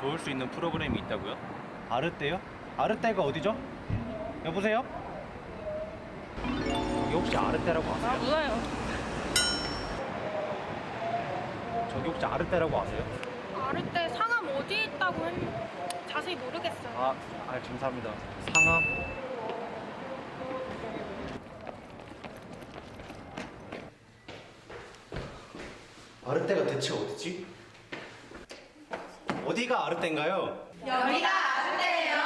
도울 수 있는 프로그램이 있다고요? 아르떼요? 아르떼가 어디죠? 여보세요? 여기 혹시 아르떼라고 아세요? 아 몰라요. 저기 혹시 아르떼라고 아세요? 아르떼 상암 어디 있다고 했 자세히 모르겠어요. 아, 아 감사합니다. 상암. 아르떼가 대체 어디지? 어디가 아르떼인가요? 여기가 아르떼예요.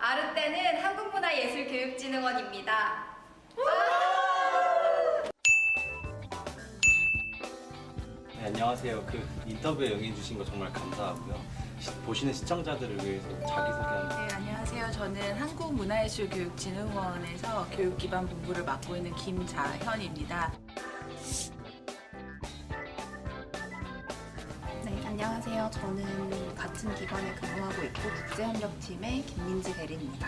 아르떼는 한국문화예술교육진흥원입니다. 네, 안녕하세요. 그 인터뷰에 응해주신 거 정말 감사하고요. 시- 보시는 시청자들을 위해서 자기소개 한번. 네, 안녕하세요. 저는 한국문화예술교육진흥원에서 교육기반 본부를 맡고 있는 김자현입니다. 안녕하세요. 저는 같은 기관에 근무하고 있고 국제협력팀의 김민지 대리입니다.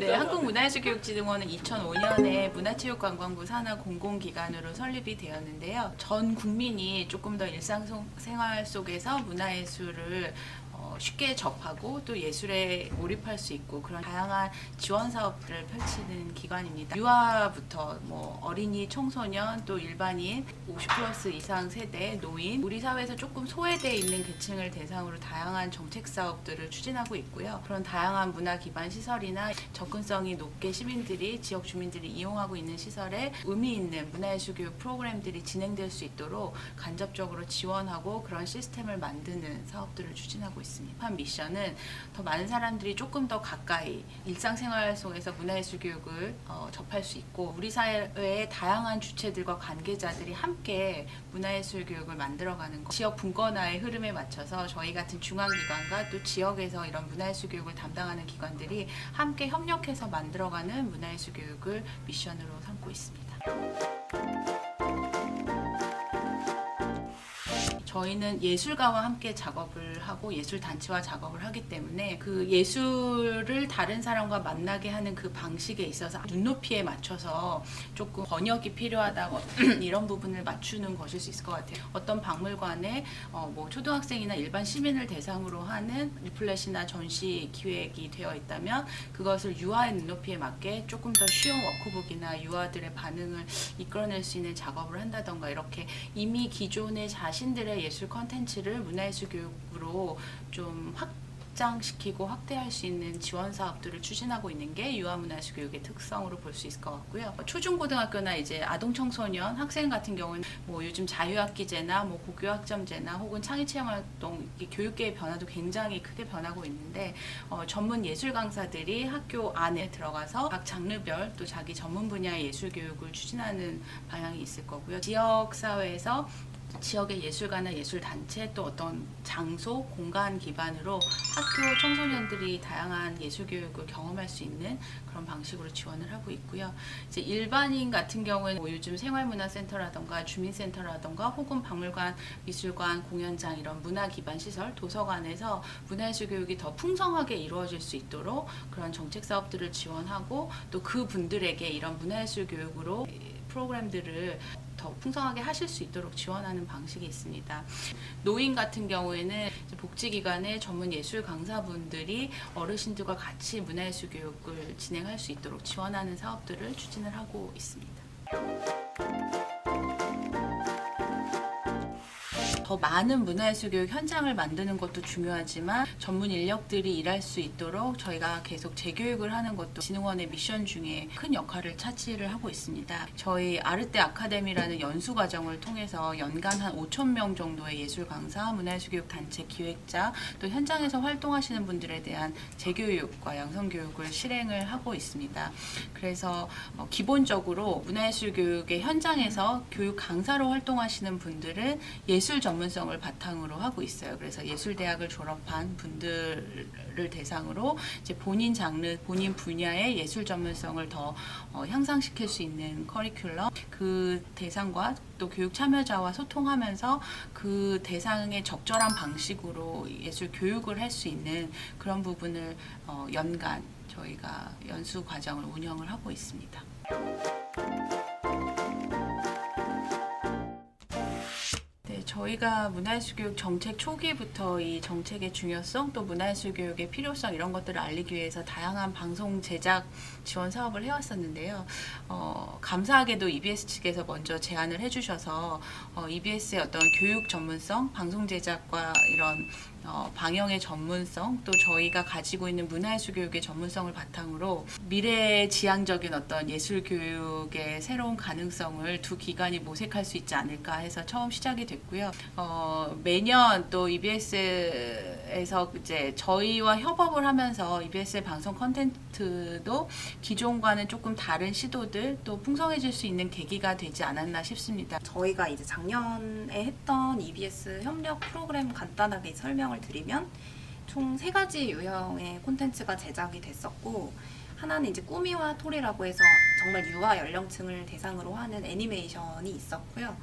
네, 한국문화예술교육진흥원은 2005년에 문화체육관광부 산하 공공기관으로 설립이 되었는데요. 전 국민이 조금 더 일상생활 속에서 문화예술을 어, 쉽게 접하고 또 예술에 몰입할 수 있고 그런 다양한 지원 사업들을 펼치는 기관입니다. 유아부터 뭐 어린이, 청소년 또 일반인 50 플러스 이상 세대, 노인 우리 사회에서 조금 소외돼 있는 계층을 대상으로 다양한 정책 사업들을 추진하고 있고요. 그런 다양한 문화 기반 시설이나 접근성이 높게 시민들이 지역 주민들이 이용하고 있는 시설에 의미 있는 문화예술 교육 프로그램들이 진행될 수 있도록 간접적으로 지원하고 그런 시스템을 만드는 사업들을 추진하고 있습니다. 한 미션은 더 많은 사람들이 조금 더 가까이 일상생활 속에서 문화예술 교육을 어, 접할 수 있고 우리 사회의 다양한 주체들과 관계자들이 함께 문화예술 교육을 만들어가는 것. 지역 분권화의 흐름에 맞춰서 저희 같은 중앙기관과 또 지역에서 이런 문화예술 교육을 담당하는 기관들이 함께 협력해서 만들어가는 문화예술 교육을 미션으로 삼고 있습니다. 저희는 예술가와 함께 작업을 하고 예술 단체와 작업을 하기 때문에 그 예술을 다른 사람과 만나게 하는 그 방식에 있어서 눈높이에 맞춰서 조금 번역이 필요하다 뭐 이런 부분을 맞추는 것일 수 있을 것 같아요. 어떤 박물관에 어, 뭐 초등학생이나 일반 시민을 대상으로 하는 리플렛이나 전시 기획이 되어 있다면 그것을 유아의 눈높이에 맞게 조금 더 쉬운 워크북이나 유아들의 반응을 이끌어낼 수 있는 작업을 한다던가 이렇게 이미 기존의 자신들의 예술 컨텐츠를 문화예술 교육으로 좀 확장시키고 확대할 수 있는 지원 사업들을 추진하고 있는 게 유아문화예술 교육의 특성으로 볼 수 있을 것 같고요. 초중고등학교나 이제 아동 청소년 학생 같은 경우는 뭐 요즘 자유학기제나 뭐 고교학점제나 혹은 창의체험활동 교육계의 변화도 굉장히 크게 변하고 있는데 어, 전문 예술 강사들이 학교 안에 들어가서 각 장르별 또 자기 전문 분야의 예술 교육을 추진하는 방향이 있을 거고요. 지역 사회에서 지역의 예술가나 예술 단체 또 어떤 장소, 공간 기반으로 학교 청소년들이 다양한 예술 교육을 경험할 수 있는 그런 방식으로 지원을 하고 있고요. 이제 일반인 같은 경우는 뭐 요즘 생활문화센터라던가 주민센터라던가 혹은 박물관, 미술관, 공연장 이런 문화 기반 시설, 도서관에서 문화예술 교육이 더 풍성하게 이루어질 수 있도록 그런 정책 사업들을 지원하고 또 그 분들에게 이런 문화예술 교육으로 프로그램들을 더 풍성하게 하실 수 있도록 지원하는 방식이 있습니다. 노인 같은 경우에는 복지기관의 전문 예술 강사분들이 어르신들과 같이 문화예술 교육을 진행할 수 있도록 지원하는 사업들을 추진을 하고 있습니다. 더 많은 문화예술 교육 현장을 만드는 것도 중요하지만 전문 인력들이 일할 수 있도록 저희가 계속 재교육을 하는 것도 진흥원의 미션 중에 큰 역할을 차지를 하고 있습니다. 저희 아르떼 아카데미라는 연수 과정을 통해서 연간 한 5천 명 정도의 예술 강사, 문화예술 교육 단체 기획자, 또 현장에서 활동하시는 분들에 대한 재교육과 양성 교육을 실행을 하고 있습니다. 그래서 어, 기본적으로 문화예술 교육의 현장에서 교육 강사로 활동하시는 분들은 예술 전문성을 바탕으로 하고 있어요. 그래서 예술대학을 졸업한 분들을 대상으로 이제 본인 장르, 본인 분야의 예술 전문성을 더 어, 향상시킬 수 있는 커리큘럼, 그 대상과 또 교육 참여자와 소통하면서 그 대상의 적절한 방식으로 예술 교육을 할 수 있는 그런 부분을 어, 연간 저희가 연수 과정을 운영을 하고 있습니다. 저희가 문화예술 교육 정책 초기부터 이 정책의 중요성 또 문화예술 교육의 필요성 이런 것들을 알리기 위해서 다양한 방송 제작 지원 사업을 해왔었는데요. 어, 감사하게도 EBS 측에서 먼저 제안을 해주셔서 어, EBS의 어떤 교육 전문성, 방송 제작과 이런 어, 방영의 전문성 또 저희가 가지고 있는 문화예술 교육의 전문성을 바탕으로 미래 지향적인 어떤 예술 교육의 새로운 가능성을 두 기관이 모색할 수 있지 않을까 해서 처음 시작이 됐고요. 어, 매년 또 EBS에서 이제 저희와 협업을 하면서 EBS의 방송 컨텐츠도 기존과는 조금 다른 시도들 또 풍성해질 수 있는 계기가 되지 않았나 싶습니다. 저희가 이제 작년에 했던 EBS 협력 프로그램 간단하게 설명을 드리면 총 세 가지 유형의 콘텐츠가 제작이 됐었고 하나는 이제 꾸미와 톨이라고 해서 정말 유아 연령층을 대상으로 하는 애니메이션이 있었고요.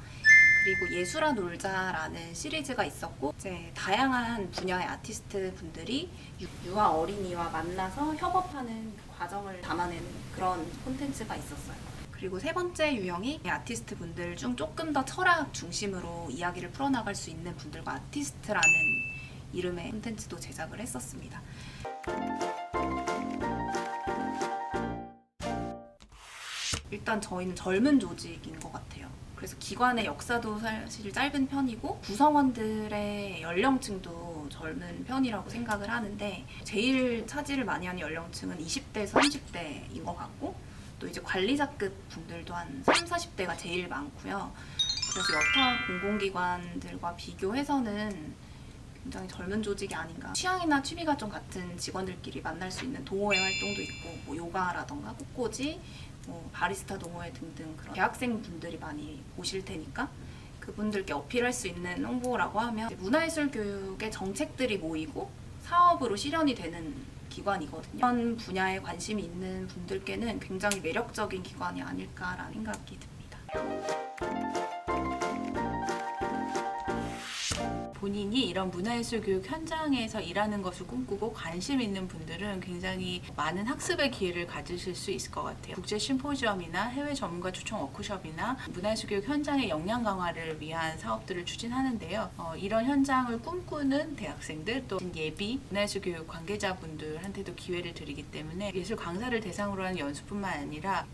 그리고 예술아 놀자라는 시리즈가 있었고 이제 다양한 분야의 아티스트 분들이 유- 유아 어린이와 만나서 협업하는 그 과정을 담아내는 그런 콘텐츠가 있었어요. 그리고 세 번째 유형이 아티스트 분들 중 조금 더 철학 중심으로 이야기를 풀어나갈 수 있는 분들과 아티스트라는 이름의 콘텐츠도 제작을 했었습니다. 일단 저희는 젊은 조직인 것 같아요. 그래서 기관의 역사도 사실 짧은 편이고 구성원들의 연령층도 젊은 편이라고 생각을 하는데 제일 차지를 많이 하는 연령층은 20대에서 30대인 것 같고 또 이제 관리자급 분들도 한 3, 40대가 제일 많고요. 그래서 여타 공공기관들과 비교해서는 굉장히 젊은 조직이 아닌가. 취향이나 취미가 좀 같은 직원들끼리 만날 수 있는 동호회 활동도 있고, 뭐 요가라던가 꽃꽂이, 뭐 바리스타 동호회 등등 그런 대학생 분들이 많이 보실 테니까 그분들께 어필할 수 있는 홍보라고 하면 문화예술 교육의 정책들이 모이고 사업으로 실현이 되는 기관이거든요. 이런 분야에 관심이 있는 분들께는 굉장히 매력적인 기관이 아닐까라는 생각이 듭니다. 본인이 이런 문화예술 교육 현장에서 일하는 것을 꿈꾸고 관심 있는 분들은 굉장히 많은 학습의 기회를 가지실 수 있을 것 같아요. 국제 심포지엄이나 해외 전문가 초청 워크숍이나 문화예술 교육 현장의 역량 강화를 위한 사업들을 추진하는데요. 어, 이런 현장을 꿈꾸는 대학생들 또 예비 문화예술 교육 관계자분들한테도 기회를 드리기 때문에 예술 강사를 대상으로 하는 연수뿐만 아니라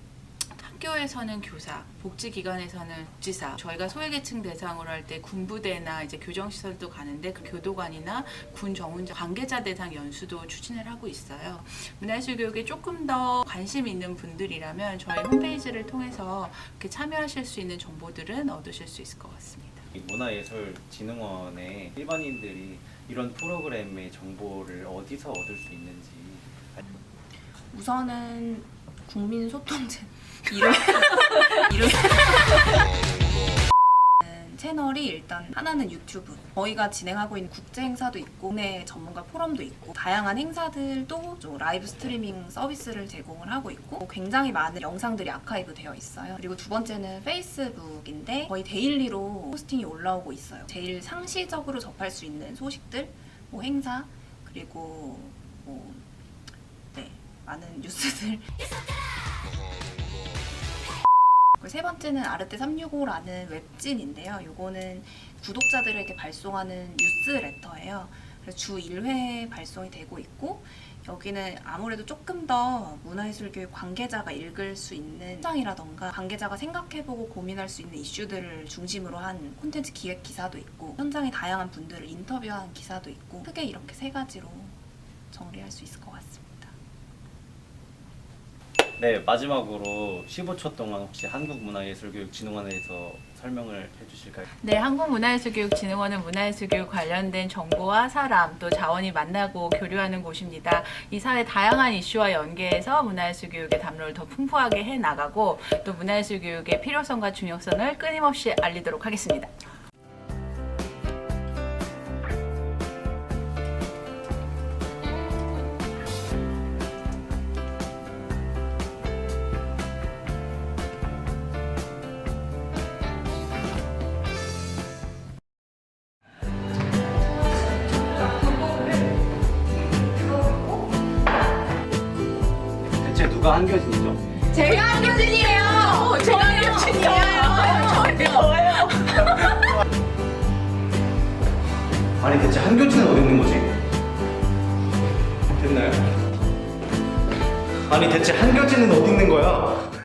학교에서는 교사, 복지기관에서는 복지사, 저희가 소외계층 대상으로 할 때 군부대나 이제 교정시설도 가는데 그 교도관이나 군 정훈자 관계자 대상 연수도 추진을 하고 있어요. 문화예술 교육에 조금 더 관심 있는 분들이라면 저희 홈페이지를 통해서 이렇게 참여하실 수 있는 정보들은 얻으실 수 있을 것 같습니다. 이 문화예술진흥원의 일반인들이 이런 프로그램의 정보를 어디서 얻을 수 있는지 우선은 국민 소통제 이름 이름 채널이 일단 하나는 유튜브. 저희가 진행하고 있는 국제 행사도 있고 국내 전문가 포럼도 있고 다양한 행사들도 좀 라이브 스트리밍 서비스를 제공을 하고 있고 굉장히 많은 영상들이 아카이브 되어 있어요. 그리고 두 번째는 페이스북인데 거의 데일리로 포스팅이 올라오고 있어요. 제일 상시적으로 접할 수 있는 소식들 뭐 행사 그리고 뭐 네, 많은 뉴스들 세 번째는 아르테 365라는 웹진인데요. 요거는 구독자들에게 발송하는 뉴스레터예요. 그래서 주 1회 발송이 되고 있고 여기는 아무래도 조금 더 문화예술교육 관계자가 읽을 수 있는 현장이라던가 관계자가 생각해보고 고민할 수 있는 이슈들을 중심으로 한 콘텐츠 기획 기사도 있고 현장의 다양한 분들을 인터뷰한 기사도 있고 크게 이렇게 세 가지로 정리할 수 있을 것 같습니다. 네 마지막으로 15초 동안 혹시 한국문화예술교육진흥원에 대해서 설명을 해주실까요? 네, 한국문화예술교육진흥원은 문화예술교육 관련된 정보와 사람 또 자원이 만나고 교류하는 곳입니다. 이 사회 다양한 이슈와 연계해서 문화예술교육의 담론을 더 풍부하게 해 나가고 또 문화예술교육의 필요성과 중요성을 끊임없이 알리도록 하겠습니다. 누가 한겨진이죠? 제가 한교진이에요. 제가 한교진이에요. 아니 대체 한교진은 어디 있는 거지? 됐나요? 아니 대체 한교진은 어디 있는 거야?